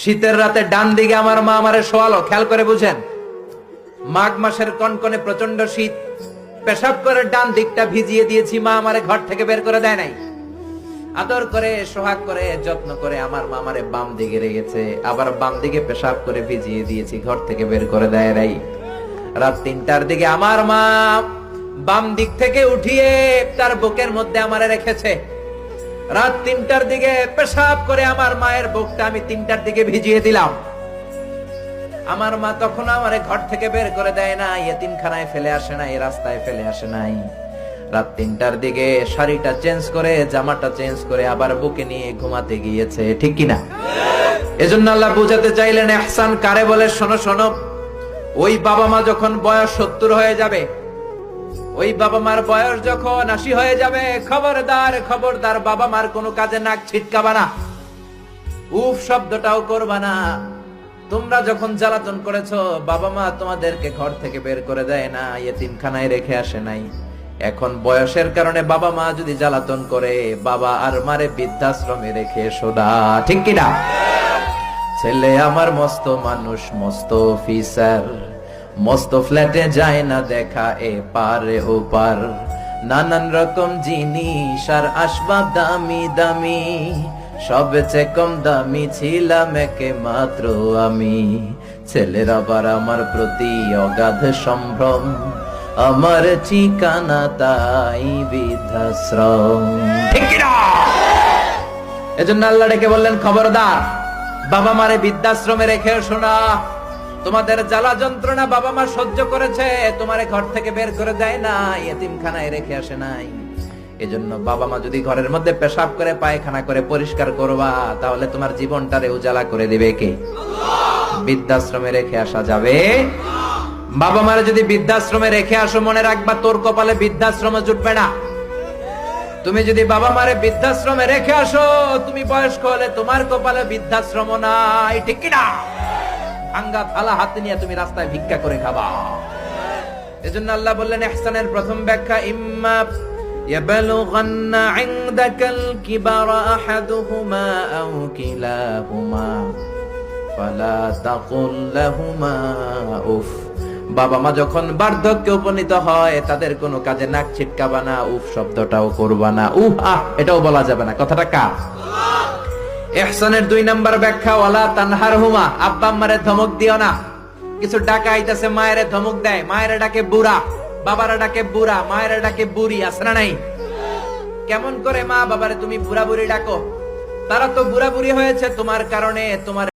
শীতের রাতে ডান দিকে আমার মা আমারে শোয়ালো, খেয়াল করে বুঝেন? মাঘ মাসের কনকনে প্রচণ্ড শীত, পেশাব করে ডান দিকটা ভিজিয়ে দিয়েছি, মা আমারে ঘর থেকে বের করে দেয় নাই। আদর করে, সোহাগ করে, যত্ন করে আমার মা আমারে বাম দিকে রেখেছে, আবার বাম দিকে পেশাব করে ভিজিয়ে দিয়েছি, ঘর থেকে বের করে দেয় নাই। রাত তিনটার দিকে আমার মা বাম দিক থেকে উঠিয়ে তার বুকের মধ্যে আমারে রেখেছে। রাত তিনটার দিকে পেশাব করে আমার মায়ের বুকটা আমি তিনটার দিকে ভিজিয়ে দিলাম। আমার মা তখন আমার ঘর থেকে বের করে দেয় না ইয়েতিমখানায় ফেলে আসে নাই, রাস্তায় ফেলে আসে নাই। রাত তিনটার দিকে শাড়িটা চেঞ্জ করে, জামাটা চেঞ্জ করে আবার বুকে নিয়ে ঘুমাতে গিয়েছে, ঠিক কিনা? এজন্য আল্লাহ বুঝাতে চাইলেন, এহসান কারে বলে? শোনো শোনো, ওই বাবা মা যখন বয়স সত্তর হয়ে যাবে ওই বাবা মার বয়স যখন আশি হয়ে যাবে, খবরদার খবরদার বাবা মার কোনো কাজে নাক ছিটকাবা না। উফ, শব্দটাও করবা না। তোমরা যখন জ্বালাতন করেছ, বাবা মা তোমাদেরকে ঘর থেকে বের করে দেয় না ইয়েতিমখানায় রেখে আসে নাই। এখন বয়সের কারণে বাবা মা যদি জ্বালাতন করে, বাবা আর মারে বৃদ্ধাশ্রমে রেখে সোদা ঠিক কিনা? ছেলে আমার মস্ত মানুষ, মস্ত অফিসার। মস্ত ফ্ল্যাটে যায় না দেখা এ পারে ও পার। নানান রকম জিনিস আর আসবাব দামি দামি সবচেয়ে কম দামি ছিলাম একে মাত্র আমি। ছেলের আবার আমার প্রতি অগাধ সম্ভ্রম, আমার ঠিকানা তাই বৃদ্ধাশ্রম? এজন্য আল্লাহ ডেকে বললেন, খবরদার, বাবা মারে বৃদ্ধাশ্রমে রেখে শোনা। তোমাদের জ্বালা যন্ত্রণা বাবা মা সহ্য করেছে, তোমারে ঘর থেকে বের করে দেয় না এতিমখানায় রেখে আসে নাই। এজন্য বাবা মা যদি ঘরের মধ্যে পেশাব করে, পায়খানা করে পরিষ্কার করবা, তাহলে তোমার জীবনটারে উজালা করে দিবে কে? বৃদ্ধাশ্রমে রেখে আসা যাবে। বাবা মারে যদি বৃদ্ধাশ্রমে রেখে আসো, মনে রাখবা তোর কপালে বৃদ্ধাশ্রমে জুটবে না। তুমি যদি বাবা মারে বৃদ্ধাশ্রমে রেখে আসো, তুমি বয়স্ক হলে তোমার কপালে বৃদ্ধাশ্রম নাই, ঠিক কিনা? ভাঙ্গা থালা হাতে নিয়ে তুমি রাস্তায় ভিক্ষা করে খাবা এজন্য আল্লাহ বললেন ইহসানের প্রথম ব্যাখ্যা ইম্মা يبلغن عندك الكبر أحدهما أو كلاهما فلا تقل لهما উফ বাবা মা যখন বার্ধক্যে উপনীত হয় তাদের কোনো কাজে নাক ছিটকাবা না উফ শব্দটাও করবা না উফ আহ এটাও বলা যাবে না কথাটা কার এহসানের দুই নাম্বার ব্যাখ্যা, ওয়ালা তানহার হুমা আব্বা আম্মারে ধমক দিও না। কিছু ডাকা আইতাছে, মায়েরে ধমক দেয়, মায়েরা ডাকে বুড়া, বাবারা ডাকে বুড়া, মায়েরা ডাকে বুড়ি না নাই? কেমন করে মা বাবারে তুমি বুড়া বুড়ি ডাকো? তারা তো বুড়া বুড়ি হয়েছে, তোমার কারণে তোমার